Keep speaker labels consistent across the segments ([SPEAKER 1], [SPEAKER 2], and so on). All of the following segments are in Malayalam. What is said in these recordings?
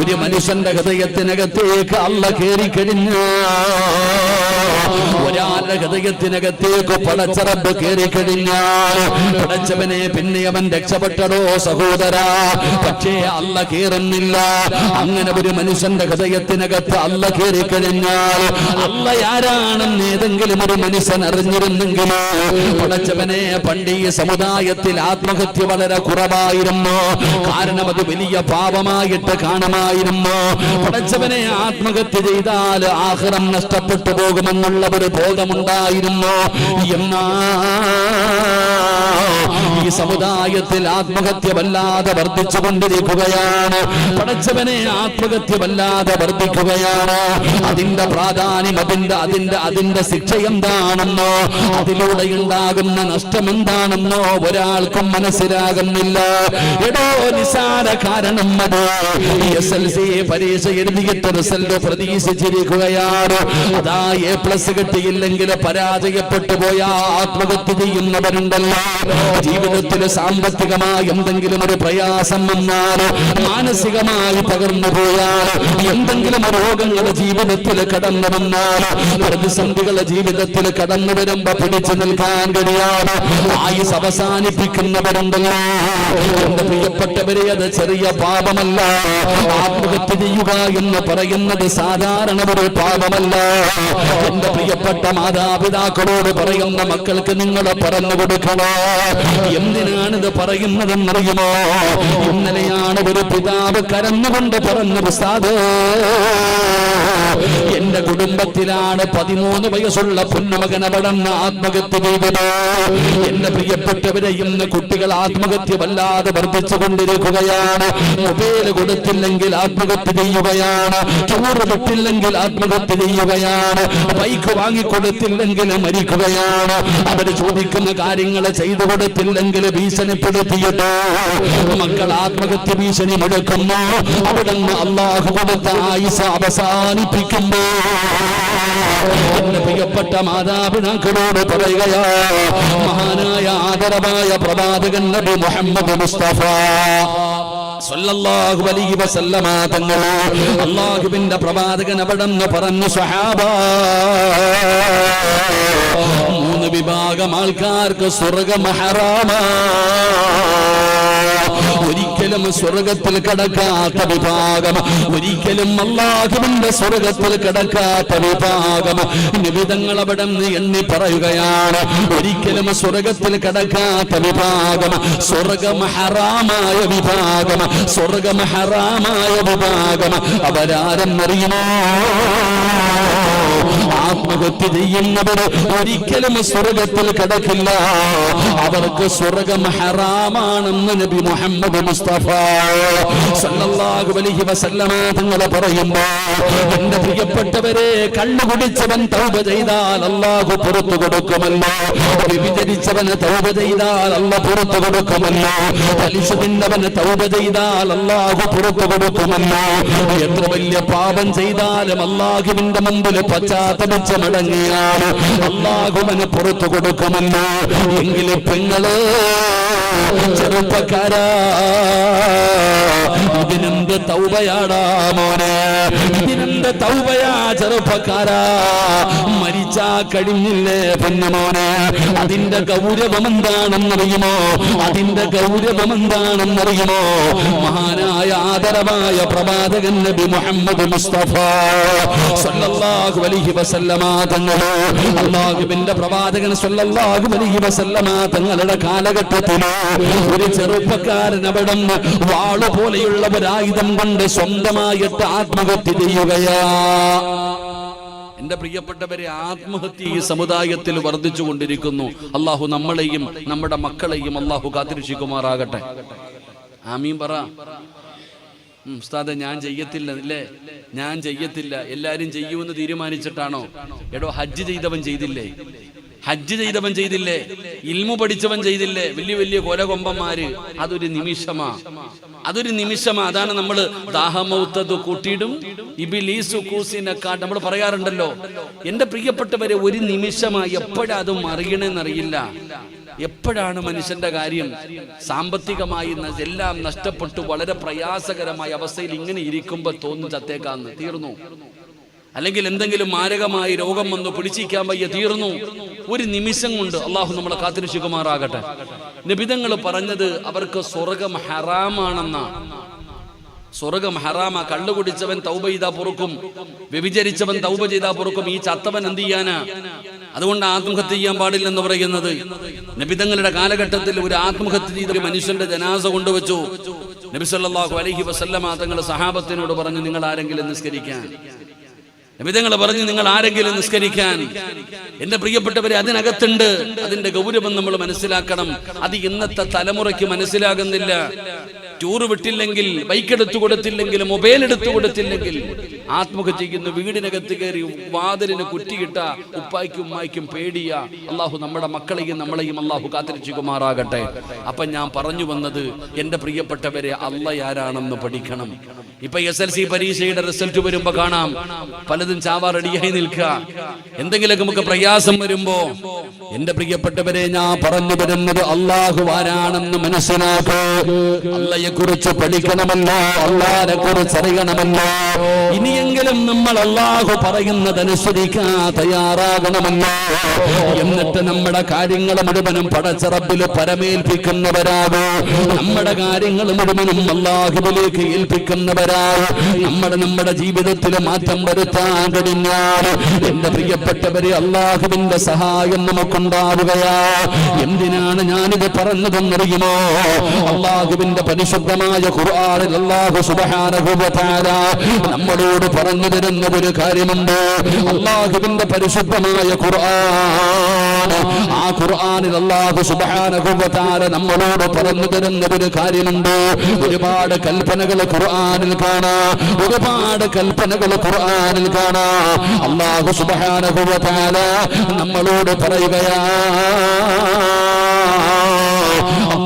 [SPEAKER 1] ഒരു മനുഷ്യന്റെ ഹൃദയത്തിനകത്തേക്ക് അല്ല കയറി കഴിഞ്ഞു. ഒരാളുടെ ഹൃദയത്തിനകത്തേക്ക് പടച്ചറബ് കയറി കഴിഞ്ഞാൽ പടച്ചവനെ പിന്നെ അവൻ രക്ഷപ്പെട്ടതോ സഹോദര. പക്ഷേ അല്ല കയറുന്നില്ല അങ്ങനെ ഒരു മനുഷ്യന്റെ ഹൃദയത്തിനകത്ത് അല്ല കയറി കഴിഞ്ഞാൽ അല്ല ആരാണെന്ന് ഏതെങ്കിലും ഒരു മനുഷ്യൻ അറിഞ്ഞിരുന്നെങ്കിലോ പടച്ചവനെ പണ്ട് ഈ സമുദായത്തിൽ ആത്മഹത്യ വളരെ കുറവായിരുന്നു. കാരണം അത് വലിയ പാപമായിട്ട് കാണുമായിരുന്നു പടച്ചവനെ ആത്മഹത്യ ചെയ്താൽ ആഹ്റം നഷ്ടപ്പെട്ടു പോകുമെന്നുള്ള ഒരു ബോധമുണ്ടായിരുന്നു? എന്നാ ഈ സമുദായത്തിൽ ആത്മഹത്യ വല്ലാതെ വർദ്ധിച്ചു കൊണ്ടിരിക്കുകയാണ് പടച്ചവനെ ആത്മഹത്യ വല്ലാതെ വർദ്ധിക്കുകയാണ്. അതിന്റെ പ്രാധാന്യം അതിന്റെ അതിന്റെ അതിന്റെ ശിക്ഷ എന്താണെന്നോ? അതിലൂടെ ഉണ്ടാകുന്ന നഷ്ടം എന്താണെന്നോ ഒരാൾക്കും മനസ്സിലാകുന്നില്ല. എടോ നിസാര കാരണം അത്. എസ് എൽ സി പരീക്ഷ എഴുതിയിട്ട് റിസൾട്ട് പ്രതീക്ഷിച്ചിരിക്കുകയാണ്. അതാ എ പ്ലസ് കിട്ടിയില്ലെങ്കിൽ പരാജയപ്പെട്ടു പോയ ആത്മഹത്യ ചെയ്യുന്നവരുണ്ടല്ലോ. ജീവിതത്തിൽ സാമ്പത്തികമായി എന്തെങ്കിലും ഒരു പ്രയാസം വന്നാൽ മാനസികമായി തകർന്നു പോയാൽ എന്തെങ്കിലും രോഗങ്ങൾ ജീവിതത്തിൽ കടന്നു വന്നാൽ പ്രതിസന്ധികൾ ജീവിതത്തിൽ കടന്നു വരുമ്പോ പിടിച്ചു നിൽക്കാൻ കഴിയാതെ ആയുസ് അവസാനിപ്പിക്കുന്നവരുണ്ടല്ലോ. എന്റെ പ്രിയപ്പെട്ടവരെ അത് ചെറിയ പാപമല്ല. ആത്മഹത്യ ചെയ്യുക എന്ന് പറയുന്നത് സാധാരണ ഒരു പാപമല്ല. എന്റെ പ്രിയപ്പെട്ട മാതാപിതാക്കളോട് പറയുന്ന മക്കൾക്ക് നിങ്ങൾ പറഞ്ഞു കൊടുക്കണോ. എന്തിനാണിത് പറയുന്നതെന്നറിയുമോ? ഇന്നലെയാണ് ഒരു പിതാവ് കരന്നുകൊണ്ട് പറഞ്ഞു ഉസ്താദ് എന്റെ കുടുംബത്തിലാണ് പതിമൂന്ന് വയസ്സുള്ള പുന്നമകൻ അവിടെന്ന് ആത്മഹത്യ ചെയ്തത്. എന്റെ പ്രിയപ്പെട്ടവരെ ഇന്ന് കുട്ടികൾ ആത്മഹത്യ വല്ലാതെ വർദ്ധിച്ചു കൊണ്ടിരിക്കുകയാണ് മൊബൈൽ കൊടുത്തില്ലെങ്കിൽ ആത്മഹത്യ ചെയ്യുകയാണ്. ചോറ് കിട്ടില്ലെങ്കിൽ ആത്മഹത്യ ചെയ്യുകയാണ്. ബൈക്ക് വാങ്ങിക്കൊടുത്തില്ലെങ്കിൽ മരിക്കുകയാണ്. അവർ ചോദിക്കുന്ന കാര്യങ്ങൾ ചെയ്തു കൊടുത്തില്ലെങ്കിൽ ഭീഷണിപ്പെടുത്തിയിട്ടോ? മക്കൾ ആത്മഹത്യ ഭീഷണി മുടക്കുന്നു അവിടെ അള്ളാഹു കൊടുത്ത ആയുസ അവസാനിപ്പിക്കുമ്പോ എന്റെ പ്രിയപ്പെട്ട മാതാപിതാക്കളോട് പറയുകയാ മഹാനായ ആദരവായ പ്രവാചകൻ നബി മുഹമ്മദ് മുസ്തഫ. സല്ലല്ലാഹു അലൈഹി വസല്ലമ പ്രവാചകൻ അവിടെ പറഞ്ഞു സഹാബ മൂന്ന് വിഭാഗം ആൾക്കാർക്ക് സ്വർഗം ഹറാമാ. ഒരിക്കലും സ്വർഗത്തിൽ കിടക്കാത്ത വിഭാഗം. ഒരിക്കലും അള്ളാഹുവിന്റെ സ്വർഗത്തിൽ കിടക്കാത്ത വിഭാഗം. നിബിതങ്ങൾ അവിടെ നിന്ന് എണ്ണി പറയുകയാണ്. ഒരിക്കലും സ്വർഗത്തിൽ കിടക്കാത്ത വിഭാഗം. സ്വർഗം ഹറാമായ വിഭാഗം. സ്വർഗം ഹറാമായ വിഭാഗം. അവരാരെന്നറിയുമോ? ആത്മഹത്യ ചെയ്യുന്നവർ ഒരിക്കലും സ്വർഗത്തിൽ കിടക്കില്ല. അവർക്ക് സ്വർഗം ഹറാമാണെന്ന് നബി മുഹമ്മദ് മുസ്തഫ സല്ലല്ലാഹു അലൈഹി വസല്ലമ തങ്ങളെ പറയുമ്പോ എന്റെ പ്രിയപ്പെട്ടവരെ കണ്ണു തൗബ ചെയ്താൽ അല്ലാഹു പുറത്തു കൊടുക്കുമല്ലോ. വിഭജിച്ചവന് തൗബ ചെയ്താൽ അല്ല പുറത്തു കൊടുക്കുമല്ലോ. പലിശ തൗബ ചെയ്താൽ അല്ലാഹു പുറത്തു കൊടുക്കുമല്ലോ. എത്ര വലിയ പാപം ചെയ്താലും അല്ലാഹുവിന്റെ മുമ്പിൽ പശ്ചാത്തപിച്ച് മടങ്ങിയാൽ അള്ളാഹുവിന് പുറത്തു കൊടുക്കുമെന്ന് എങ്കിലും പെങ്ങൾ ചെറുപ്പക്കാരാ. ഇതിനെന്ത് തൗബയാടാ മോനെ? ഇതിനെന്ത് തൗബയാ ചെറുപ്പക്കാരാ? മരിച്ചാ കഴിഞ്ഞില്ലേ പൊന്നുമോനെ അതിന്റെ ഗൗരവം എന്താണെന്നറിയുമോ? അതിന്റെ ഗൗരവം മഹാനായ ആദരവായ പ്രവാചകൻ നബി മുഹമ്മദ് മുസ്തഫ സല്ലല്ലാഹു അലൈഹി വസല്ലമ തങ്ങളെ. അല്ലാഹുവിന്റെ പ്രവാചകൻ സല്ലല്ലാഹു അലൈഹി വസല്ലമ തങ്ങളുടെ കാലഘട്ടത്തിൽ ഒരു ചെറുപ്പക്കാരൻ അവിടെ വാൾ പോലെയുള്ള ഒരായുധം കൊണ്ട് സ്വന്തമായിട്ട് ആത്മഹത്യ ചെയ്യുകയാ. എന്റെ പ്രിയപ്പെട്ടവരെ ആത്മഹത്യ ഈ സമുദായത്തിൽ വർദ്ധിച്ചു കൊണ്ടിരിക്കുന്നു. അള്ളാഹു നമ്മളെയും നമ്മുടെ മക്കളെയും അള്ളാഹു കാത്തിരക്ഷിക്കുമാറാകട്ടെ. ആമീൻ പറ. ഉസ്താദെ ഞാൻ ചെയ്യത്തില്ല അല്ലേ ഞാൻ ചെയ്യത്തില്ല. എല്ലാരും ചെയ്യുമെന്ന് തീരുമാനിച്ചിട്ടാണോ? എടോ ഹജ്ജ് ചെയ്തവൻ ചെയ്തില്ലേ? ഹജ്ജ് ചെയ്തവൻ ചെയ്തില്ലേ? ഇൽമു പഠിച്ചവൻ ചെയ്തില്ലേ? വലിയ വലിയ കൊലകൊമ്പന്മാര്. അതൊരു നിമിഷമാ. അതൊരു നിമിഷമാ. അതാണ് നമ്മൾ ദാഹമൗത്തത് കൂട്ടിയിടും. ഇബിലീസു കൂസിനെക്കാട്ട് നമ്മൾ പറയാറുണ്ടല്ലോ എന്റെ പ്രിയപ്പെട്ടവരെ ഒരു നിമിഷമാ. എപ്പോഴാ അത് മറിയണെന്നറിയില്ല. എപ്പോഴാണ് മനുഷ്യന്റെ കാര്യം സാമ്പത്തികമായി എല്ലാം നഷ്ടപ്പെട്ടു വളരെ പ്രയാസകരമായ അവസ്ഥയിൽ ഇങ്ങനെ ഇരിക്കുമ്പോൾ തോന്നും ചത്തേക്കാന്ന്. തീർന്നു. അല്ലെങ്കിൽ എന്തെങ്കിലും മാരകമായി രോഗം വന്നു പിടിച്ചിരിക്കാൻ വയ്യ തീർന്നു. ഒരു നിമിഷം കൊണ്ട് അള്ളാഹു നമ്മളെ കാത്തിരക്ഷിക്കുമാറാകട്ടെ. നിബിതങ്ങൾ പറഞ്ഞത് അവർക്ക് സ്വർഗം ഹറാമാണെന്നാണ് സ്വർഗം ഹറാമ. കള്ളു കുടിച്ചവൻ തൗബ ചെയ്താ പൊറുക്കും. വ്യഭിചരിച്ചവൻ തൗബ ചെയ്താ പൊറുക്കും. ഈ ചത്തവൻ എന്ത് ചെയ്യാനാ? അതുകൊണ്ട് ആത്മഹത്യ ചെയ്യാൻ പാടില്ലെന്ന് പറയുന്നത്. നബിതങ്ങളുടെ കാലഘട്ടത്തിൽ ഒരു ആത്മഹത്യ ചെയ്ത ഒരു മനുഷ്യന്റെ ജനാസ കൊണ്ടുവച്ചു. നബി അലഹി അലൈഹി വസല്ലമ തങ്ങൾ സഹാബത്തിനോട് പറഞ്ഞു നിങ്ങൾ ആരെങ്കിലും നിസ്കരിക്കാൻ. നബിതങ്ങൾ പറഞ്ഞു നിങ്ങൾ ആരെങ്കിലും നിസ്കരിക്കാൻ എന്റെ പ്രിയപ്പെട്ടവരെ അതിനകത്തുണ്ട്. അതിന്റെ ഗൗരവം നമ്മൾ മനസ്സിലാക്കണം. അത് ഇന്നത്തെ തലമുറയ്ക്ക് മനസ്സിലാകുന്നില്ല. ടൂർ വിട്ടില്ലെങ്കിൽ ബൈക്ക് എടുത്തു കൊടുത്തില്ലെങ്കിൽ മൊബൈൽ എടുത്തു കൊടുത്തില്ലെങ്കിൽ ചെയ്യുന്ന വീടിനകത്ത് കയറി വാതിലിന് കുറ്റിയിട്ട ഉപ്പായ്ക്കും ഉമ്മായ്ക്കും പേടിയ. അള്ളാഹു നമ്മുടെ മക്കളെയും നമ്മളെയും അള്ളാഹു കാത്തിരിച്ചുകുമാറാകട്ടെ. അപ്പൊ ഞാൻ പറഞ്ഞു വന്നത് എന്റെ പ്രിയപ്പെട്ടവരെ അല്ല ആരാണെന്ന് പഠിക്കണം. ഇപ്പൊ എസ് എൽ സി പരീക്ഷയുടെ റിസൾട്ട് വരുമ്പോ കാണാം. പലതും ചാവാ റെഡിയായി നിൽക്കുക. എന്തെങ്കിലും നമുക്ക് പ്രയാസം വരുമ്പോ എന്റെ പ്രിയപ്പെട്ടവരെ ഞാൻ പറഞ്ഞു വരുന്നത് അള്ളാഹു ആരാണെന്ന് മനസ്സിലാക്കൂ. അള്ളയെ കുറിച്ച് പഠിക്കണമല്ലോ അള്ളാരെ കുറിച്ച് അറിയണമല്ലോ ഇനിയെങ്കിലും നമ്മൾ അള്ളാഹു പറയുന്നതനുസരിക്കാൻ തയ്യാറാകണമല്ലോ എന്നിട്ട് നമ്മുടെ കാര്യങ്ങൾ മുഴുവനും പടച്ചറപ്പിൽ പരമേൽപ്പിക്കുന്നവരാകോ നമ്മുടെ കാര്യങ്ങൾ മുഴുവനും അള്ളാഹുവിലേക്ക് ഏൽപ്പിക്കുന്നവരാകോ നമ്മുടെ നമ്മുടെ ജീവിതത്തിൽ മാറ്റം വരുത്താൻ കഴിഞ്ഞാൽ എന്റെ പ്രിയപ്പെട്ടവരെ അള്ളാഹുവിന്റെ സഹായം നമുക്കുണ്ടാവുകയാ. എന്തിനാണ് ഞാനിത് പറഞ്ഞതെന്നറിയുമോ? അള്ളാഹുവിന്റെ പരിശുദ്ധമായ ഖുർആനിൽ അല്ലാഹു സുബ്ഹാനഹു വ തആല നമ്മളോട് പറഞ്ഞു തരുന്ന ഒരു കാര്യമുണ്ട്. അള്ളാഹുവിന്റെ പരിശുദ്ധമായ ഖുർആൻ. ആ ഖുർആനിൽ അല്ലാഹു സുബ്ഹാനഹു വ തആല നമ്മളോട് പറഞ്ഞു തരുന്ന ഒരു കാര്യമുണ്ട്. ഒരുപാട് കൽപ്പനകൾ ഖുർആനിൽ കാണാ. ഒരുപാട് കൽപ്പനകൾ ഖുർആനിൽ കാണാ. അല്ലാഹു സുബ്ഹാനഹു വ തആല നമ്മളോട് പറയുകയാ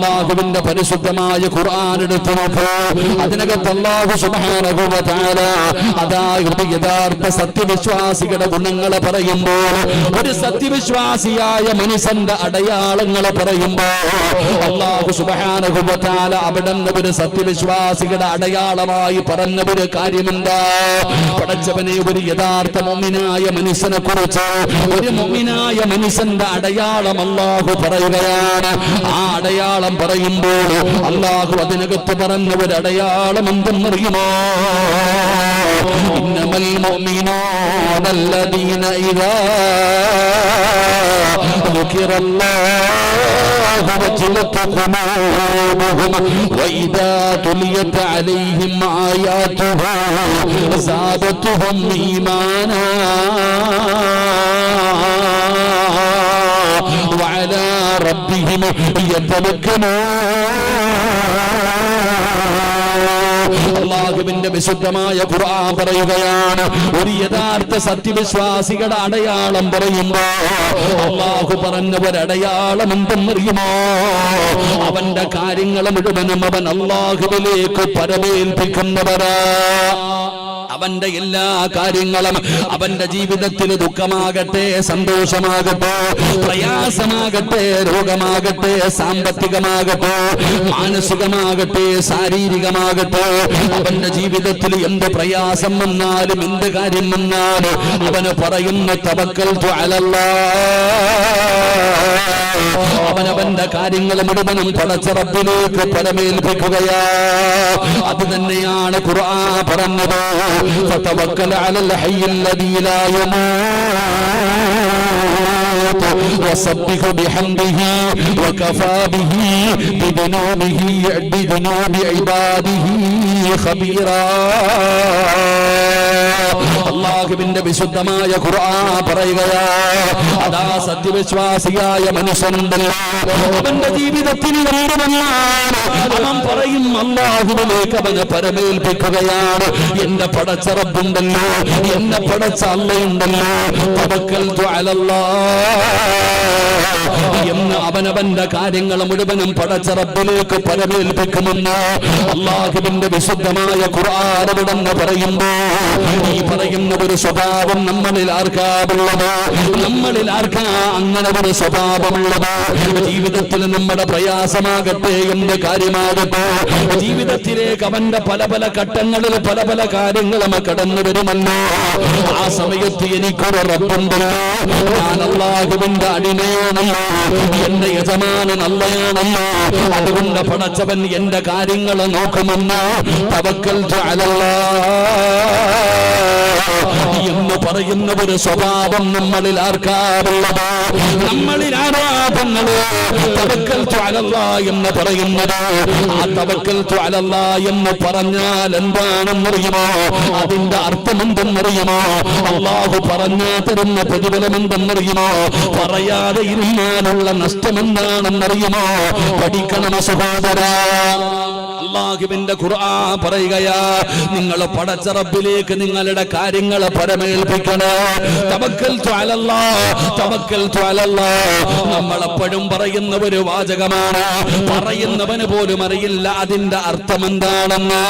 [SPEAKER 1] അള്ളാഹുവിന്റെ പരിശുദ്ധമായ ഖുർആൻ എടുത്തു നോക്കൂ. അതിനകത്ത് അള്ളാഹു തആല അതാ യഥാർത്ഥ സത്യവിശ്വാസികളുടെ ഗുണങ്ങളെ പറയുമ്പോൾ ഒരു സത്യവിശ്വാസിയായ മനുഷ്യന്റെ അടയാളങ്ങളെ പറയുമ്പോൾ അള്ളാഹു തആല അവിടെ ഒരു സത്യവിശ്വാസികളുടെ അടയാളമായി പറഞ്ഞ ഒരു കാര്യമെന്താ പടച്ചവനെ ഒരു യഥാർത്ഥ മൊമിനായ മനുഷ്യനെ കുറിച്ച് ഒരു മൊമിനായ മനുഷ്യന്റെ അടയാളം അള്ളാഹു പറയുകയാണ്. ആ അടയാളം പറയുമ്പോൾ അള്ളാഹു അതിനകത്ത് പറഞ്ഞ ഒരു അടയാളം എന്തെന്നറിയുമോ ഇന്നമൽ മുഅ്മിനൂന الذين إذا ذكر الله وجلت قلوبهم وإذا تليت عليهم آياته زادتهم إيمانا وعلى അള്ളാഹുവിന്റെ വിശുദ്ധമായ ഖുർആൻ പറയുകയാണ്. ഒരു യഥാർത്ഥ സത്യവിശ്വാസികളുടെ അടയാളം പറയുമ്പോ അള്ളാഹു പറഞ്ഞ ഒരടയാളം എന്തെന്നറിയുമോ? അവന്റെ കാര്യങ്ങൾ മുഴുവനും അവൻ അള്ളാഹുവിലേക്ക് പരമേൽപ്പിക്കുന്നവരാ. അവന്റെ എല്ലാ കാര്യങ്ങളും അവന്റെ ജീവിതത്തിൽ ദുഃഖമാകട്ടെ സന്തോഷമാകട്ടെ പ്രയാസമാകട്ടെ രോഗമാകട്ടെ സാമ്പത്തികമാകട്ടെ മാനസികമാകട്ടെ ശാരീരികമാകട്ടെ അവന്റെ ജീവിതത്തിൽ എന്ത് പ്രയാസം വന്നാലും എന്ത് കാര്യം വന്നാലും അവന് പറയുന്ന തവക്കൽ അവനവന്റെ കാര്യങ്ങൾ മുഴുവനും പടച്ചറപ്പിലേക്ക് പരമേൽപ്പിക്കുകയാ. അത് തന്നെയാണ് ഖുർആൻ പറഞ്ഞത്. فتوكل على الحي الذي لا يموت സമയത്ത് വസബ്ബിഹു ബിഹംദിഹി വകഫാ ബിഹി ബിദുനൂബിഹി ബിദുനൂബി ഇബാദിഹി ഖബീറാ അള്ളാഹുവിന്റെ വിശുദ്ധമായ ഖുർആൻ പറയുകയാ അതാ സത്യവിശ്വാസിയായ മനുഷ്യനുണ്ടല്ലോ അവന്റെ ജീവിതത്തിന് വേണ്ടമെന്നാണ് അവൻ പറയും അള്ളാഹുവിലേക്ക് അവനെ പരമേൽപ്പിക്കുകയാണ്. എന്റെ പടച്ച റബ്ബുണ്ടല്ലോ എന്നെ പടച്ച അല്ലയുണ്ടല്ലോ തവക്കൽ അലല്ലാ എന്ന് അവനവന്റെ കാര്യങ്ങൾ മുഴുവനും പടച്ചറബിലേക്ക് പരമേൽപ്പിക്കുമെന്ന് അള്ളാഹുവിന്റെ വിശുദ്ധമായ ഖുർആാനവിടെന്ന് പറയുമ്പോ ഈ പറയുന്ന ഒരു സ്വഭാവം നമ്മളിൽ ആർക്കാവുള്ളത് നമ്മളിൽ ആർക്കാ അങ്ങനെ ഒരു സ്വഭാവമുള്ളത്? ജീവിതത്തിൽ നമ്മുടെ പ്രയാസമാകട്ടെ എന്ത് കാര്യമാകട്ടെ ജീവിതത്തിലേക്ക് അവന്റെ പല പല ഘട്ടങ്ങളിൽ പല പല കാര്യങ്ങളും കടന്നു വരുമല്ലോ ആ സമയത്ത് എനിക്കൊരു റബ്ബുണ്ടല്ലോ ഞാൻ അള്ളാഹുവിന്റെ അടിമയാണല്ലോ എന്റെ യജമാനൻ അല്ലയാണല്ലോ അതുകൊണ്ട് പടച്ചവൻ എന്റെ കാര്യങ്ങൾ നോക്കുമെന്ന് തവക്കൽ എന്ന് പറയുന്ന ഒരു സ്വഭാവം നമ്മളിൽ ആർക്കാറുള്ളത് നമ്മളിൽ ആരാധങ്ങൾ തവക്കൽ ത്വാലല്ല എന്ന് പറയുന്നത്. ആ തവക്കൽ ത്വാലല്ല എന്ന് പറഞ്ഞാൽ എന്താണെന്നറിയുമോ? അതിന്റെ അർത്ഥം എന്തെന്നറിയുമോ അള്ളാഹു പറഞ്ഞു തരുന്ന പ്രതിഫലം എന്തെന്നറിയുമോ പറയാതെ ഇരുന്നാലുള്ള നഷ്ടം എന്താണെന്നറിയുമോ പഠിക്കണം സഹോദര അള്ളാഹുവിന്റെ ഖുർആൻ പറയുകയാ നിങ്ങൾ പടച്ച റബ്ബിലേക്ക് നിങ്ങളുടെ കാര്യങ്ങൾ പരമേൽപ്പിക്കണേ. തവക്കൽ ത്വാലല്ലാ തവക്കൽ ത്വാലല്ലാ നമ്മളെപ്പോഴും പറയുന്ന ഒരു വാചകമാണ് പറയുന്നവന് പോലും അറിയില്ല അതിന്റെ അർത്ഥം എന്താണെന്ന്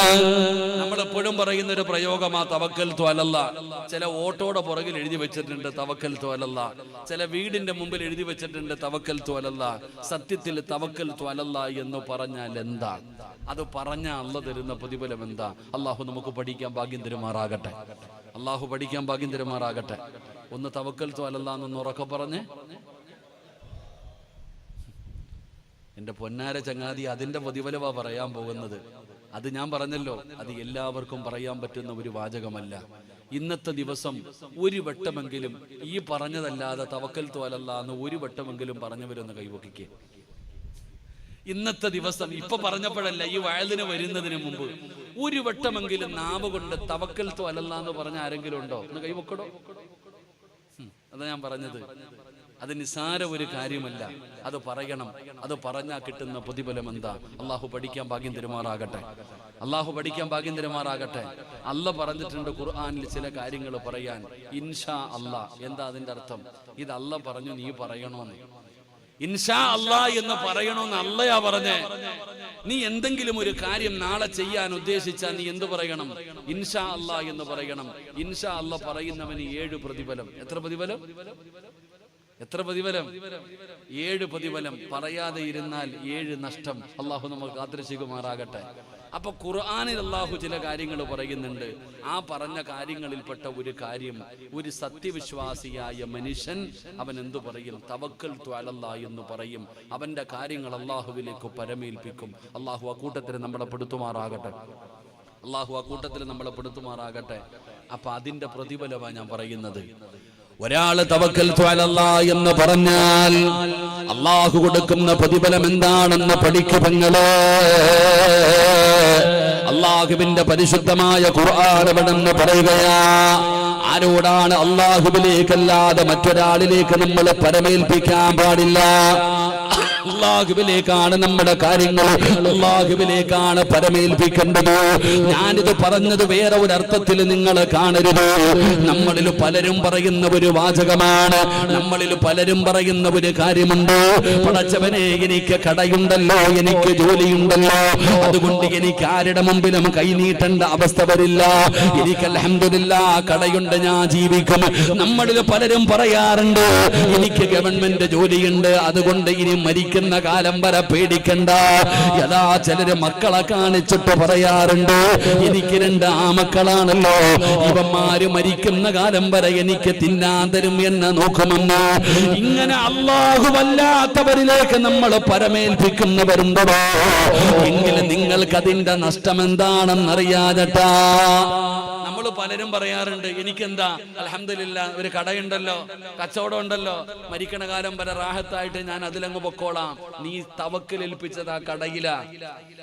[SPEAKER 1] നമ്മളെപ്പോഴും പറയുന്ന ഒരു പ്രയോഗമാ തവക്കൽ ത്വാലല്ല ചില ഓട്ടോടെ പുറകിൽ എഴുതി വെച്ചിട്ടുണ്ട് തവക്കൽ ത്വാലല്ല ചില വീടിന്റെ മുമ്പിൽ എഴുതി വെച്ചിട്ടുണ്ട് തവക്കൽ ത്വാലല്ല സത്യത്തിൽ തവക്കൽ ത്വാലല്ല എന്ന് പറഞ്ഞാൽ എന്താണ് അത് പറഞ്ഞ അല്ല തരുന്ന പ്രതിഫലം എന്താ? അള്ളാഹു നമുക്ക് പഠിക്കാൻ ഭാഗ്യം തരുമാറാകട്ടെ. അള്ളാഹു പഠിക്കാൻ ഭാഗ്യം തരുമാറാകട്ടെ. ഒന്ന് തവക്കൽ തോലല്ലാന്നൊന്ന് ഉറക്കെ പറഞ്ഞ്. എന്റെ പൊന്നാര ചങ്ങാതി അതിന്റെ പ്രതിഫലമാ പറയാൻ പോകുന്നത്. അത് ഞാൻ പറഞ്ഞല്ലോ അത് എല്ലാവർക്കും പറയാൻ പറ്റുന്ന ഒരു വാചകമല്ല. ഇന്നത്തെ ദിവസം ഒരു വട്ടമെങ്കിലും ഈ പറഞ്ഞതല്ലാതെ തവക്കൽ തോലല്ല എന്ന് ഒരു വട്ടമെങ്കിലും പറഞ്ഞവരൊന്ന് കൈവക്കിക്കേ ഇന്നത്തെ ദിവസം ഇപ്പൊ പറഞ്ഞപ്പോഴല്ല ഈ വയലിന് വരുന്നതിന് മുമ്പ്. ഒരു വട്ടമെങ്കിലും നാവ് കൊണ്ട് തവക്കൽ തോലല്ല എന്ന് പറഞ്ഞ ആരെങ്കിലും ഉണ്ടോ? ഒന്ന് കൈവക്കടോ അതാ ഞാൻ പറഞ്ഞത്. അത് നിസാര ഒരു കാര്യമല്ല. അത് പറയണം. അത് പറഞ്ഞാൽ കിട്ടുന്ന പ്രതിഫലം എന്താ? അള്ളാഹു പഠിക്കാൻ ഭാഗ്യം തരുമാറാകട്ടെ. അള്ളാഹു പഠിക്കാൻ ഭാഗ്യം തരുമാറാകട്ടെ. അല്ല പറഞ്ഞിട്ടുണ്ട് ഖുർആാനിൽ ചില കാര്യങ്ങൾ പറയാൻ. ഇൻഷാ അല്ലാ എന്താ അതിന്റെ അർത്ഥം? ഇത് അല്ല പറഞ്ഞു നീ പറയണോന്ന്. ഇൻഷാ അല്ലാ എന്ന് പറയണോന്ന് അല്ലയാ പറഞ്ഞേ. നീ എന്തെങ്കിലും ഒരു കാര്യം നാളെ ചെയ്യാൻ ഉദ്ദേശിച്ചാൽ നീ എന്ത് പറയണം? ഇൻഷാ അല്ലാ എന്ന് പറയണം. ഇൻഷാ അല്ല പറയുന്നവന് ഏഴ് പ്രതിഫലം. എത്ര പ്രതിഫലം? എത്ര പ്രതിഫലം? ഏഴ് പ്രതിഫലം. പറയാതെ ഇരുന്നാൽ ഏഴ് നഷ്ടം. അള്ളാഹു നമ്മൾ കാത്തിരശികുമാറാകട്ടെ അപ്പൊ ഖുർആാനിൽ അള്ളാഹു ചില കാര്യങ്ങൾ പറയുന്നുണ്ട്. ആ പറഞ്ഞ കാര്യങ്ങളിൽപ്പെട്ട ഒരു കാര്യം ഒരു സത്യവിശ്വാസിയായ മനുഷ്യൻ അവൻ എന്തു പറയും? തവക്കൽ ത്വാലല്ല എന്ന് പറയും. അവന്റെ കാര്യങ്ങൾ അള്ളാഹുവിലേക്ക് പരമേൽപ്പിക്കും. അള്ളാഹു ആ കൂട്ടത്തിൽ നമ്മളെ പെടുത്തുമാറാകട്ടെ അള്ളാഹു ആ കൂട്ടത്തിൽ നമ്മളെ പെടുത്തുമാറാകട്ടെ അപ്പൊ അതിന്റെ പ്രതിഫലമാണ് ഞാൻ പറയുന്നത്. ഒരാൾ തവക്കൽ എന്ന് പറഞ്ഞാൽ അള്ളാഹു കൊടുക്കുന്ന പ്രതിഫലം എന്താണെന്ന് പഠിക്കുപങ്ങൾ അള്ളാഹുവിന്റെ പരിശുദ്ധമായ ഖുർആാനവനെന്ന് പറയുകയാ ആരോടാണ് അള്ളാഹുവിലേക്കല്ലാതെ മറ്റൊരാളിലേക്ക് നമ്മൾ പരമേൽപ്പിക്കാൻ പാടില്ല? അള്ളാഹുവിലേക്കാണ് നമ്മുടെ കാര്യങ്ങൾ. അള്ളാഹുവിലേക്കാണ് പരമേൽപ്പിക്കേണ്ടത്. ഞാനിത് പറഞ്ഞത് വേറെ ഒരു അർത്ഥത്തിൽ നിങ്ങൾ കാണരുത്. നമ്മളിൽ പലരും പറയുന്ന ഒരു വാചകമാണ്. നമ്മളിൽ പലരും പറയുന്ന ഒരു കാര്യമുണ്ട്. പടച്ചവനെ എനിക്ക് കടയുണ്ടല്ലോ എനിക്ക് ജോലിയുണ്ടല്ലോ. അതുകൊണ്ട് എനിക്ക് ആരുടെ മുമ്പിലും കൈനീട്ടേണ്ട അവസ്ഥ വരില്ല. എനിക്ക് അലഹമില്ല കടയുണ്ട് ഞാൻ ജീവിക്കും. നമ്മളിൽ പലരും പറയാറുണ്ട് എനിക്ക് ഗവൺമെന്റ് ജോലിയുണ്ട് അതുകൊണ്ട് ഇനി മരിക്കുന്ന കാലം വരെ പേടിക്കണ്ട. യഥാ ചിലര് മക്കളെ കാണിച്ചിട്ട് പറയാറുണ്ട് എനിക്ക് രണ്ട് ആമക്കളാണല്ലോ. ഇവന്മാര് മരിക്കുന്ന കാലം വരെ എനിക്ക് തിന്നാൻ തരും എന്ന് നോക്കുമെന്ന്. ഇങ്ങനെ അള്ളാഹുവല്ലാത്തവരിലേക്ക് നമ്മൾ പരമേൽപ്പിക്കുന്നവരുണ്ടോ എങ്കിലും നിങ്ങൾക്ക് അതിന്റെ നഷ്ടം എന്താണെന്നറിയാതട്ടാ. പലരും പറയാറുണ്ട് എനിക്കെന്താ? അലഹമില്ല ഒരു കടയുണ്ടല്ലോ കച്ചവടം ഉണ്ടല്ലോ. മരിക്കണ കാലം വരെ റാഹത്തായിട്ട് ഞാൻ അതിലങ്ങ് പൊക്കോളാം. നീ തവക്ക് ഏൽപ്പിച്ചത് ആ കടയില.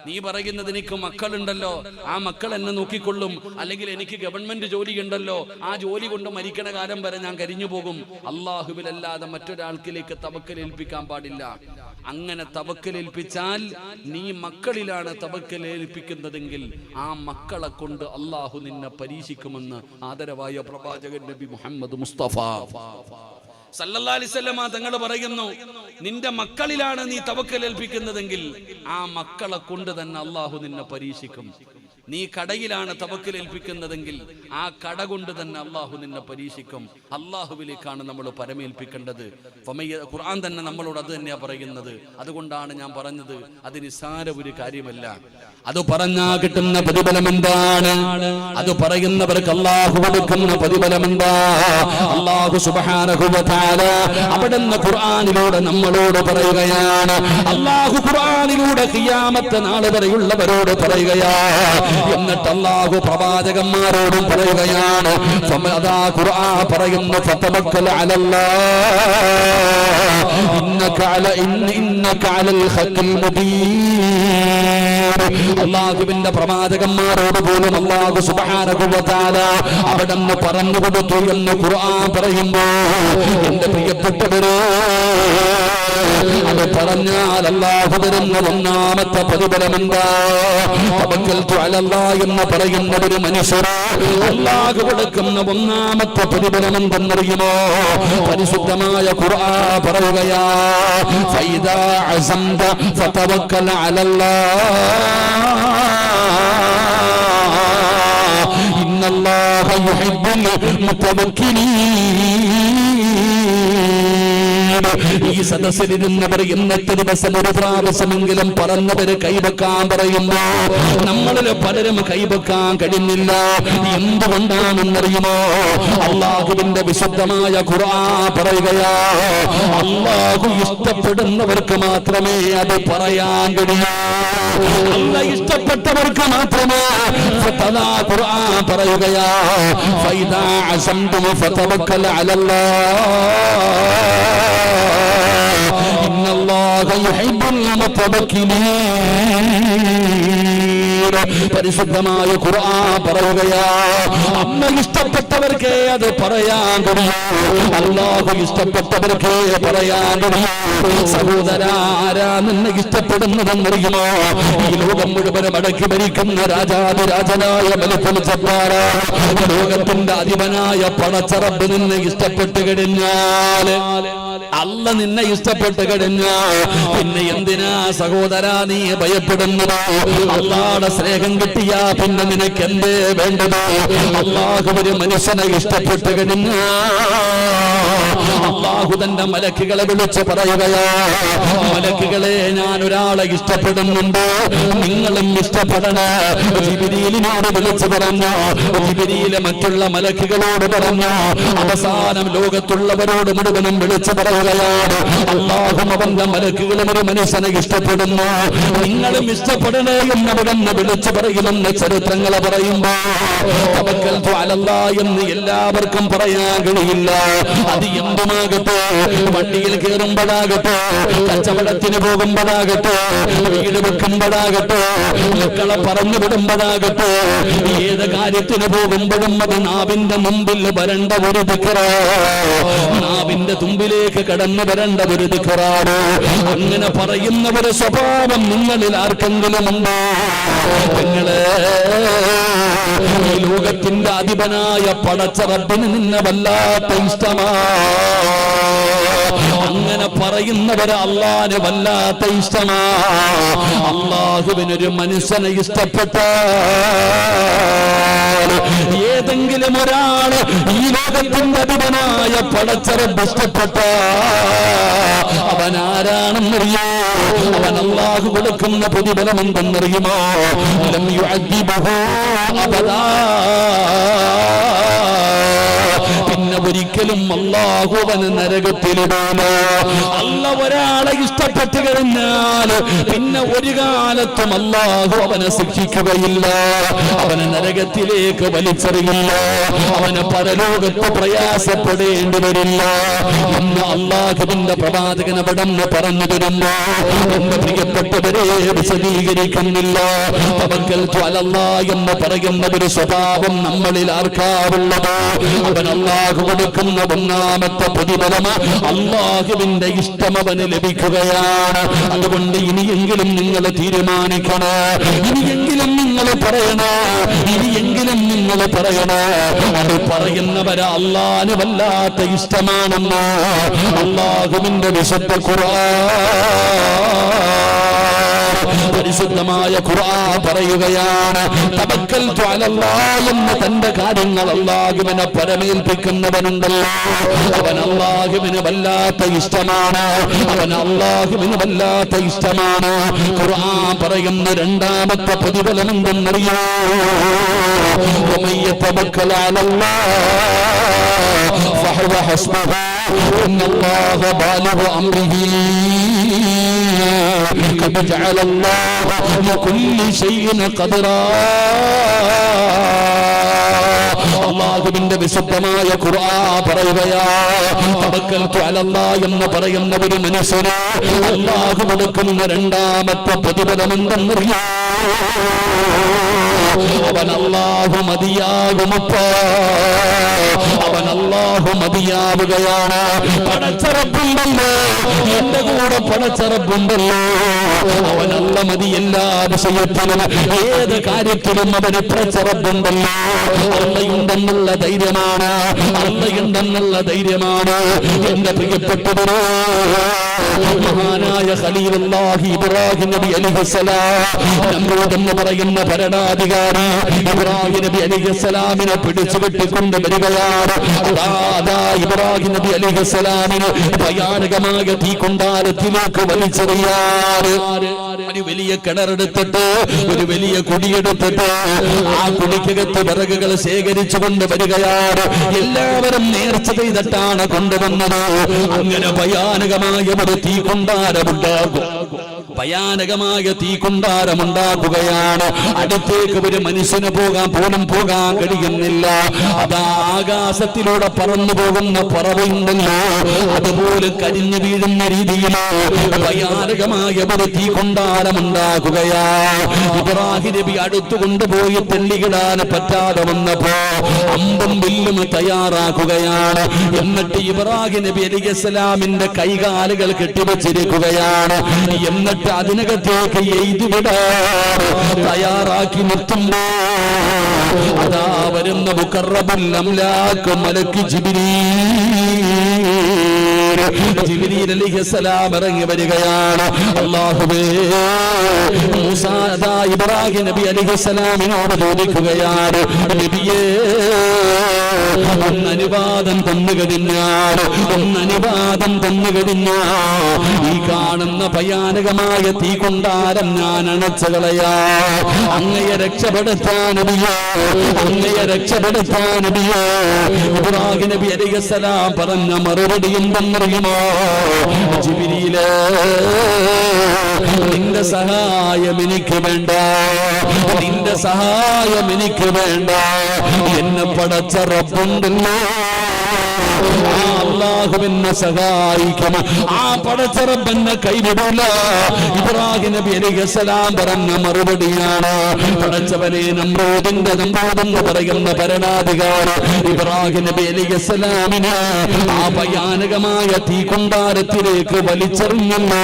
[SPEAKER 1] നീ പറയുന്നത് എനിക്ക് മക്കളുണ്ടല്ലോ. ആ മക്കൾ എന്നെ നോക്കിക്കൊള്ളും. അല്ലെങ്കിൽ എനിക്ക് ഗവൺമെന്റ് ജോലി ഉണ്ടല്ലോ ആ ജോലി കൊണ്ട് മരിക്കണ കാലം വരെ ഞാൻ കരിഞ്ഞു പോകും. അള്ളാഹുവിലല്ലാതെ മറ്റൊരാൾക്കിലേക്ക് തവക്ക് ലേൽപ്പിക്കാൻ പാടില്ല. അങ്ങനെ തവക്കലേൽപ്പിച്ചാൽ നീ മക്കളിലാണ് തവക്കലേൽപ്പിക്കുന്നതെങ്കിൽ ആ മക്കളെ കൊണ്ട് അള്ളാഹു നിന്നെ പരീക്ഷിക്കുമെന്ന് ആദരവായ പ്രവാചകൻ നബി മുഹമ്മദ് മുസ്തഫ. വസല്ലമ തങ്ങൾ പറയുന്നു നിന്റെ മക്കളിലാണ് നീ തവക്കൽ തവക്കലേൽപ്പിക്കുന്നതെങ്കിൽ ആ മക്കളെ കൊണ്ട് തന്നെ അള്ളാഹു നിന്നെ പരീക്ഷിക്കും. നീ കടയിലാണ് തവക്കൽ ഏൽപ്പിക്കുന്നതെങ്കിൽ ആ കട കൊണ്ട് തന്നെ അള്ളാഹു നിന്നെ പരീക്ഷിക്കും. അള്ളാഹുവിലേക്കാണ് നമ്മൾ പരമേൽപ്പിക്കേണ്ടത്. ഖുർആൻ തന്നെ നമ്മളോട് അത് തന്നെയാ പറയുന്നത്. അതുകൊണ്ടാണ് ഞാൻ പറഞ്ഞത് അത് നിസ്സാര ഒരു കാര്യമല്ല. അത് പറഞ്ഞാ കിട്ടുന്ന പ്രതിഫലം എന്താണ്? അത് പറയുന്നവർക്ക് അള്ളാഹു കൊടുക്കുന്ന പ്രതിഫലം എന്താ? അള്ളാഹു സുബാനഹുബാല അവിടുന്ന് ഖുർആാനിലൂടെ നമ്മളോട് പറയുകയാണ്. അള്ളാഹു ഖുർആാനിലൂടെ കിയാമത്തെ നാളെ വരെയുള്ളവരോട് പറയുകയാ. എന്നിട്ട് അള്ളാഹു പ്രവാചകന്മാരോടും പറയുകയാണ്. പറയുന്ന ഖുർആൻ പറയുന്നു ഫതവക്കൽ അലല്ലാ ഇന്നക അല ഇന്ന ഇന്നക അലൽ അള്ളാഹുവിന്റെ പ്രവാചകന്മാരോട് പോലും അള്ളാഹു സുബ്ഹാനഹു അവിടെ നിന്ന് പറഞ്ഞു കൊടുത്തു എന്ന് ഖുർആൻ പറയുമ്പോ എന്റെ പ്രിയപ്പെട്ടവരേ അത് പറഞ്ഞാൽ അള്ളാഹു തരുന്ന ഒന്നാമത്തെ പ്രതിഫലമെന്താ എന്ന് പറയുന്ന ഒരു മനുഷ്യർ അല്ലാഹു കൊടുക്കുന്ന ഒന്നാമത്തെ പ്രതിഫലം എന്തെന്നറിയുമോ പരിശുദ്ധമായ ഖുർആ പറയുകയാ ഫൈദാ അസംത ഫതവക്കൽ അലല്ലാഹ് ഇന്നല്ലാഹ യുഹിബ്ബുൽ മുതവക്കിലീൻ ഈ സദസ്സിലിരുന്നവർ ഇന്നത്തെ ദിവസം ഒരു പ്രാവശ്യമെങ്കിലും പറഞ്ഞവര് കൈവെക്കാൻ പറയുമ്പോ നമ്മളിൽ പലരും കൈവെക്കാൻ കഴിഞ്ഞില്ല. എന്തുകൊണ്ടാണെന്നറിയുമോ? അള്ളാഹുവിന്റെ വിശുദ്ധമായ ഖുറാ പറയുകയാ അള്ളാഹു ഇഷ്ടപ്പെടുന്നവർക്ക് മാത്രമേ അത് പറയാൻ കഴിയൂ. ഇഷ്ടപ്പെട്ടവർക്ക് മാത്രമേ ഖുർആൻ പറയുകയാ ഫൈദാ അസംതും ഫതവക്കൽ അലല്ലാഹ് ഇന്നല്ലാഹ യുഹിബ്ബുൽ മുതവക്കിലീൻ പരിശുദ്ധമായ ഖുർആൻ പറയുകയാ അമ്മ ഇഷ്ടപ്പെട്ടവർക്കേ അത് പറയാൻ കഴിയൂ അള്ളാഹു ഇഷ്ടപ്പെട്ടവർക്കേ പറയാൻ കഴിയൂ സഹോദര ആരാ നിന്നെ ഇഷ്ടപ്പെടുന്നതെന്നറിയുമോ ഈ ലോകം മുഴുവനും അടക്കി ഭരിക്കുന്ന രാജാതിരാജനായ മലപ്പുൽ ജബ്ബാറ ലോകത്തിന്റെ അധിപനായ പണച്ചറബ് നിന്നെ ഇഷ്ടപ്പെട്ടു കഴിഞ്ഞാൽ അല്ല നിന്നെ ഇഷ്ടപ്പെട്ട് കഴിഞ്ഞാ പിന്നെ എന്തിനാ സഹോദര നീ ഭയപ്പെടുന്നത്? അള്ളാടെ സ്നേഹം കിട്ടിയാ പിന്നെ നിനക്ക് എന്തേ വേണ്ടത്? അള്ളാഹു ഒരു മനുഷ്യനെ ഇഷ്ടപ്പെട്ട് കഴിഞ്ഞാ അള്ളാഹു തന്റെ മലക്കുകളെ വിളിച്ച് പറയുകയാ മലക്കുകളെ ഞാൻ ഒരാളെ ഇഷ്ടപ്പെടുന്നുണ്ട്. നിങ്ങളും ഇഷ്ടപ്പെടണ. ജിബിരിയിലിനോട് വിളിച്ച് പറഞ്ഞു ജിബിരിയിലെ മറ്റുള്ള മലക്കുകളോട് പറഞ്ഞു അവസാനം ലോകത്തുള്ളവരോട് മുഴുവനും വിളിച്ച് പറയുകയാണ് അള്ളാഹും അവന്റെ മലക്കുകളും ഒരു മനുഷ്യനെ ഇഷ്ടപ്പെടുന്നു. നിങ്ങളും ഇഷ്ടപ്പെടണേ എന്ന് അവിടെന്ന് വിളിച്ചു പറയുമെന്ന് ചരിത്രങ്ങളെ പറയുമ്പോ എന്ന് എല്ലാവർക്കും പറയാൻ കഴിയില്ല. അത് എന്തുമാകട്ടെ? വണ്ടിയിൽ കയറുമ്പോഴാകട്ടെ കച്ചവടത്തിന് പോകുമ്പോഴാകട്ടെ വീട് വെക്കുമ്പോഴാകട്ടെ മക്കളെ പറഞ്ഞു വിടുമ്പോഴാകട്ടെ ഏത് കാര്യത്തിന് പോകുമ്പോഴും അത് നാവിന്റെ മുമ്പിൽ വരണ്ട ഒരു ദിക്കറ നാവിന്റെ തുമ്പിലേക്ക് കടന്നു വരേണ്ട ഒരു ദിക്കറാണ് അങ്ങനെ പറയുന്ന ഒരു സ്വഭാവം നിങ്ങളിൽ ആർക്കെങ്കിലും ഉണ്ടോ? നിങ്ങളെ ഈ ലോകത്തിന്റെ അധിപനായ പടച്ച റബ്ബിന് നിന്നെ വല്ലാത്ത ഇഷ്ടമാ. അങ്ങനെ പറയുന്നവരെ അള്ളാന് വല്ലാത്ത ഇഷ്ടമാ. അള്ളാഹുവിനൊരു മനുഷ്യനെ ഇഷ്ടപ്പെട്ട ഏതെങ്കിലും ഒരാൾ ഈ ലോകത്തിന്റെ അധിപനായ പടച്ചറബ് ഇഷ്ടപ്പെട്ട അവൻ ആരാണെന്നറിയോ അവൻ അള്ളാഹു കൊടുക്കുന്ന പ്രതിഫലം എന്തെന്നറിയുമോ? അബദാ. ഒരിക്കലും അള്ളാഹുവന് നരകത്തിലിടൂല. അല്ല ഒരാളെ ഇഷ്ടപ്പെട്ടു കഴിഞ്ഞാൽ പിന്നെ ഒരു കാലത്തും അള്ളാഹു അവനെ ശിക്ഷിക്കുകയില്ല. അവനെ നരകത്തിലേക്ക് വലിച്ചെറിയില്ല. അവനെ പരലോകത്ത് പ്രയാസപ്പെടേണ്ടി വരില്ല. എന്ന് അള്ളാഹുവിന്റെ പ്രവാചകൻ അവിടെ പറഞ്ഞു തരുന്നു. എന്റെ പ്രിയപ്പെട്ടവരെ വിശദീകരിക്കുന്നില്ല. അവക്കൽ എന്ന് പറയുന്ന ഒരു സ്വഭാവം നമ്മളിൽ ആർക്കാവുള്ളത് അവൻ അള്ളാഹു കൊടുക്കുന്ന ഒന്നാമത്തെ പ്രതിഫലം അള്ളാഹുവിന്റെ ഇഷ്ടം അവന് ലഭിക്കുകയാണ്. അതുകൊണ്ട് ഇനിയെങ്കിലും നിങ്ങൾ തീരുമാനിക്കണം. ഇനിയെങ്കിലും നിങ്ങൾ പറയണ. ഇനിയെങ്കിലും നിങ്ങൾ പറയണ. അത് പറയുന്നവരെ അള്ളാന് വല്ലാത്ത ഇഷ്ടമാണെന്ന് അള്ളാഹുവിന്റെ വിശുദ്ധ ഖുർആൻ പരിശുദ്ധമായ ഖുർആൻ പറയുകയാണ് തബക്കൽ എന്ന തന്റെ കാര്യങ്ങൾ അല്ലാഹുവിനെ പരമേൽപ്പിക്കുന്നവനുണ്ടല്ലോ. അവൻ അല്ലാഹുവിനെ വല്ലാത്ത ഇഷ്ടമാണ്. അവൻ അല്ലാഹുവിനെ വല്ലാത്ത ഇഷ്ടമാണ്. ഖുർആൻ പറയുന്ന രണ്ടാമത്തെ പ്രതിഫലം എന്തെന്നറിയോ? ഫഹുവ ഹസ്ബഹ ഇന്നല്ലാഹ ബാലിഗു അംരിഹി حسبه إن الله بالغ أمره قد جعل الله لكل شيء قدرا അള്ളാഹുവിന്റെ വിശുദ്ധമായ ഖുർആ പറയുകയാ തവക്കൽതു അലല്ലാ എന്ന് പറയുന്ന ഒരു മനുഷ്യന് അള്ളാഹു കൊടുക്കുന്ന രണ്ടാമത്തെ പ്രതിഫലം എന്തെന്നറിയോ അള്ളാഹു മതിയാകുമപ്പ അള്ളാഹു മതിയാവുകയാണ്. പടച്ചറപ്പുണ്ടല്ലോ എന്റെ കൂടെ പടച്ചറപ്പുണ്ടല്ലോ അവൻ അല്ല മതി എല്ലാ വിഷയത്തിലും. ഏത് കാര്യത്തിലും അവന് പടച്ചറപ്പുണ്ടല്ലോ അള്ളയുണ്ടെന്നുള്ള ധൈര്യമാണ്. അള്ളയുണ്ടെന്നുള്ള ധൈര്യമാണ്. എന്റെ പ്രിയപ്പെട്ടവരോ മഹാനായ ഖലീലുല്ലാഹി ഇബ്രാഹിം നബി അലൈഹിസ്സലാം നമ്രൂദ് എന്ന് പറയുന്ന ഭരണാധികാരി ഇബ്രാഹിം നബി അലൈഹിസ്സലാമിനെ പിടിച്ചു വെട്ടിക്കൊണ്ട് അതാ, ഇബ്രാഹിം നബി അലൈഹിസ്സലാമിന് ഭയാനകമായ തീക്കൊണ്ടാരത്തിലേക്ക് വലിച്ചെറിയാറ്. ഒരു വലിയ കിണറെടുത്തിട്ട് ഒരു വലിയ കുടിയെടുത്തിട്ട് ആ കുടിക്കകത്ത് വിറകുകൾ ശേഖരിച്ചുകൊണ്ട് വരികയാണ്. എല്ലാവരും നേർച്ച ചെയ്തിട്ടാണ് കൊണ്ടുവന്നത്. അങ്ങനെ ഭയാനകമായ ഒരു തീ കൊണ്ടാരമുണ്ടാകും ഭയാനകമായ തീ കൊണ്ടാരമുണ്ടാക്കുകയാണ് അടുത്തേക്ക് ഒരു മനുഷ്യന് പോകാൻ പോലും പോകാൻ കഴിയുന്നില്ല. അതാ ആകാശത്തിലൂടെ പറന്നു പോകുന്ന പറവുണ്ടല്ലോ. അതുപോലെ കരിഞ്ഞു വീഴുന്ന രീതിയിൽ ഭയാനകമായ ഒരു തീ കൊണ്ടാരമുണ്ടാകുകയാ ഇബ്രാഹിം നബി അടുത്തു കൊണ്ടുപോയി പറ്റാതെ വന്നപ്പോ അമ്പും വില്ലും തയ്യാറാക്കുകയാണ്. എന്നിട്ട് ഇബ്രാഹിം നബി അലിസ്ലാമിന്റെ കൈകാലുകൾ കെട്ടിവച്ചിരിക്കുകയാണ്. എന്നിട്ട് അതിനകത്തേക്ക് എഴുതിവിടാൻ തയ്യാറാക്കി നിർത്തുമ്പോ അതാ വരുന്ന മുക്കറബുല്ലാക്ക് മലക്ക് ജിബിരി ഇറങ്ങി വരികയാണ്. മൂസ ഇബ്രാഹിം നബി അലൈഹിസ്സലാമിനോട് ചോദിക്കുകയാണ്. നബിയേ ഒന്ന് തന്നു കഴിഞ്ഞാൽ ഒന്ന് തന്നു കഴിഞ്ഞാൽ ഈ കാണുന്ന ഭയാനകമായ തീ കൊണ്ടാരം ഞാൻ അണച്ചു കളയാ. അങ്ങയെ രക്ഷപ്പെടുത്താൻ നബിയേ അങ്ങയെ രക്ഷപ്പെടുത്താൻ നബിയേ ഇബ്രാഹിം നബി പറഞ്ഞ മറുപടി എന്തെന്നറിയുമോ ജിബിരിയിലെ നിന്റെ സഹായം എനിക്ക് വേണ്ട. നിന്റെ സഹായം എനിക്ക് വേണ്ട. എന്നെ പടച്ച റബ്ബുണ്ടല്ലോ ആ അള്ളാഹുവിനെ സഹായിക്കണം. ആ പടച്ചറബെന്നെ കൈവിടൂല ഇബ്രാഹിം നബി അലിഹസലാം പറഞ്ഞ മറുപടിയാണ്. പടച്ചവനെ നമ്രോദിന്റെ നമ്രോദെന്ന് പറയുന്ന ഭരണാധികാരി ഇബ്രാഹിം നബി അലിഹസലാമിന് ആ ഭയാനകമായ തീ കൊണ്ടാരത്തിലേക്ക് വലിച്ചെറിഞ്ഞല്ലോ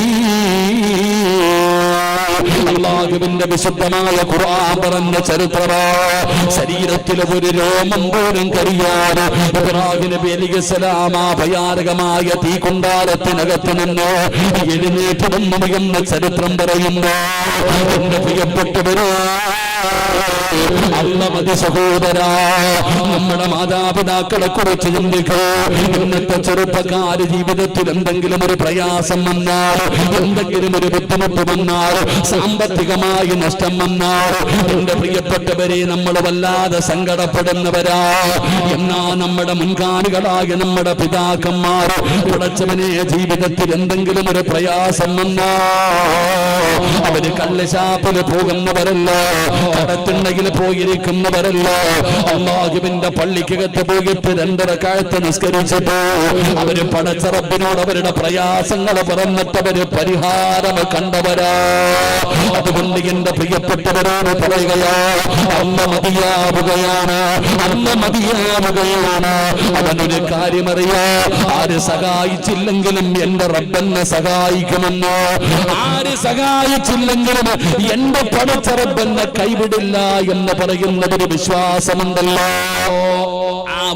[SPEAKER 1] അള്ളാഹുവിന്റെ വിശുദ്ധമായ ഖുർആൻ പറഞ്ഞ ചരിത്രമാ. ശരീരത്തിലെ ഒരു രോമം പോലും കരിയാതെ ഇബ്രാഹിം നബി തീ കുണ്ടാരത്തിനകത്ത് നിന്ന് എഴുന്നേറ്റ് വന്നു ചരിത്രം പറയുന്നു. എന്റെ പ്രിയപ്പെട്ടവരോ അല്ല മതി നമ്മുടെ മാതാപിതാക്കളെ കുറിച്ച് ചിന്തിക്കുക ഇന്നത്തെ ചെറുപ്പക്കാര് ജീവിതത്തിൽ എന്തെങ്കിലും ഒരു പ്രയാസം വന്നാൽ എന്തെങ്കിലും ഒരു ബുദ്ധിമുട്ട് വന്നാൽ സാമ്പത്തികമായി നഷ്ടം വന്നാൽ എന്റെ പ്രിയപ്പെട്ടവരെ നമ്മൾ വല്ലാതെ സങ്കടപ്പെടുന്നവരാ. എന്നാ നമ്മുടെ മുൻകാലികളായ നമ്മുടെ പിതാക്കന്മാർ ഉടച്ചവനെ ജീവിതത്തിൽ എന്തെങ്കിലും ഒരു പ്രയാസം വന്നാ? അവർ കല്ലശാപ്പിന് പോകുന്നവരല്ല കടത്തിണ്ണയിൽ പോയിരിക്കുന്നവരല്ല. അള്ളാഹുവിന്റെ പള്ളിക്കകത്ത് പോയിട്ട് രണ്ടര കാലത്ത് നിസ്കരിച്ചിട്ട് അവർ പടച്ചറപ്പിനോട് അവരുടെ പ്രയാസങ്ങൾ പറഞ്ഞിട്ടവര് പരിഹാരം കണ്ടവരാ. അതുകൊണ്ട് എന്റെ പ്രിയപ്പെട്ടവരോട് പറയുകയാ അമ്മ മതിയാവുകയാണ് അമ്മ മതിയാവുകയാണ്. അവനൊരു കാര്യമറിയാ ആര് സഹായിച്ചില്ലെങ്കിലും എന്റെ റബ്ബെന്നെ സഹായിക്കുമെന്ന്? ആര് സഹായിച്ചില്ലെങ്കിലും എന്റെ പടച്ചറബെന്നെ കൈവിടില്ല എന്ന് പറയുന്നതിന് വിശ്വാസമുണ്ടല്ലോ.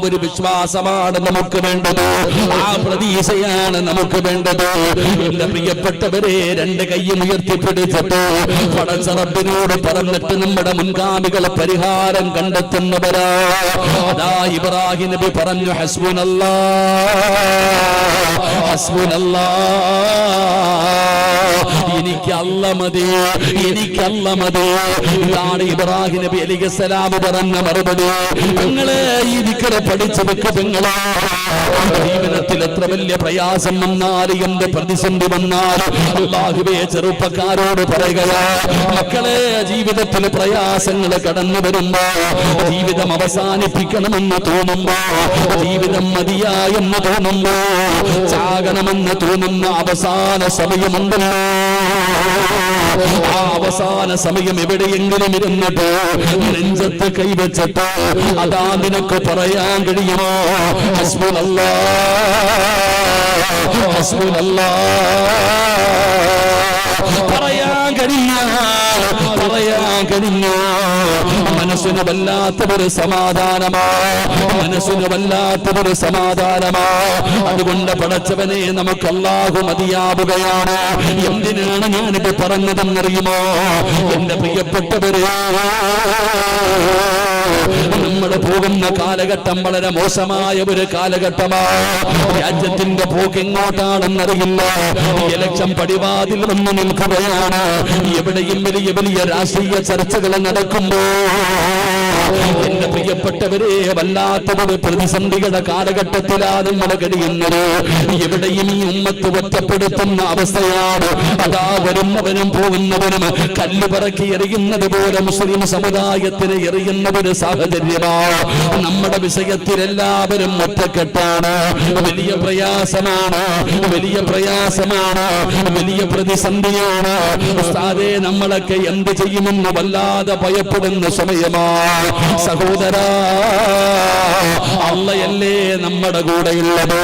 [SPEAKER 1] ഒരു വിശ്വാസമാണ് നമുക്ക് വേണ്ടത്. ആ പ്രതീക്ഷയാണ് നമുക്ക് വേണ്ടത്. എന്റെ പ്രിയപ്പെട്ടവരെ രണ്ട് കൈയും ഉയർത്തിപ്പിടിച്ചിട്ട് പടച്ചറപ്പിനോട് പറഞ്ഞിട്ട് നമ്മുടെ മുൻഗാമികളെ പരിഹാരം കണ്ടെത്തുന്നവരാ. അതാ ഇബ്രാഹിം നബി പറഞ്ഞു ഹസ്ബുനല്ലാ ഹസ്ബുനല്ലാ. എനിക്ക് മതി എനിക്ക് മതി. ഇതാണ് ഇബ്രാഹിം നബി അലൈഹിസ്സലാം പറഞ്ഞ മറുപടി. നിങ്ങളെ ഈ പഠിച്ചു വെക്ക് ജീവിതത്തിൽ എത്ര വലിയ പ്രയാസം വന്നാൽ എന്ത് പ്രതിസന്ധി വന്നാൽ അള്ളാഹുവേ ചെറുപ്പക്കാരോട് പറയുകയാ മക്കളെ ജീവിതത്തിൽ പ്രയാസങ്ങൾ കടന്നു വരുമ്പോ ജീവിതം അവസാനിപ്പിക്കണമെന്ന് തോന്നുമ്പോ ജീവിതം മതിയായെന്ന് തോന്നുമ്പോ ചാകണമെന്ന് തോന്നുന്ന അവസാന സമയമുണ്ടല്ലോ. ആ അവസാന സമയം എവിടെയെങ്കിലും ഇരുന്നിട്ട് നെഞ്ചത്ത് കൈവച്ചിട്ട് അതാ നിനക്ക് പറയാൻ കഴിയുമോ? ഹസ്ബുനല്ലാ ഹസ്ബുനല്ലാ പറയാൻ കഴിയ പറയാൻ കഴിഞ്ഞ മനസ്സിന് വല്ലാത്തൊരു സമാധാനമാ. മനസ്സിന് വല്ലാത്തൊരു സമാധാനമാ. അതുകൊണ്ട് പടച്ചവനെ നമുക്ക് അല്ലാഹു മതിയാവുകയാണ്. എന്തിനാണ് ഞാനിത് പറഞ്ഞതെന്നറിയുമോ? എന്റെ പ്രിയപ്പെട്ടവരെ. നമ്മൾ പോകുന്ന കാലഘട്ടം വളരെ മോശമായ ഒരു കാലഘട്ടമാണ് രാജ്യത്തിന്റെ പോക്ക് എങ്ങോട്ടാണെന്നറിയില്ല ഇലക്ഷൻ പടിവാതിൽ നിന്ന് നിൽക്കുകയാണ്. എവിടെയും വലിയ വലിയ രാഷ്ട്രീയ ചർച്ചകൾ നടക്കുമ്പോ എന്റെ പ്രിയപ്പെട്ടവരെ വല്ലാത്തതൊരു പ്രതിസന്ധികളുടെ കാലഘട്ടത്തിലാണ് നമ്മൾ കഴിയുന്നത്. എവിടെയും ഈ ഉമ്മത്ത് ഒറ്റപ്പെടുത്തുന്ന അവസ്ഥയാണ്. അതാ വരുന്നവനും പോകുന്നവനും കല്ല് പറക്കി എറിയുന്നത് പോലെ മുസ്ലിം സമുദായത്തിന് എറിയുന്ന ഒരു സാഹചര്യമാണ്. നമ്മുടെ വിഷയത്തിൽ എല്ലാവരും ഒറ്റക്കെട്ടാണ്. വലിയ പ്രയാസമാണ്. വലിയ പ്രയാസമാണ്. വലിയ പ്രതിസന്ധിയാണ്. നമ്മളൊക്കെ എന്ത് ചെയ്യുമെന്ന് വല്ലാതെ ഭയപ്പെടുന്ന സമയമാണ്. സഹോദര അള്ളയല്ലേ നമ്മുടെ കൂടെയുള്ളത്?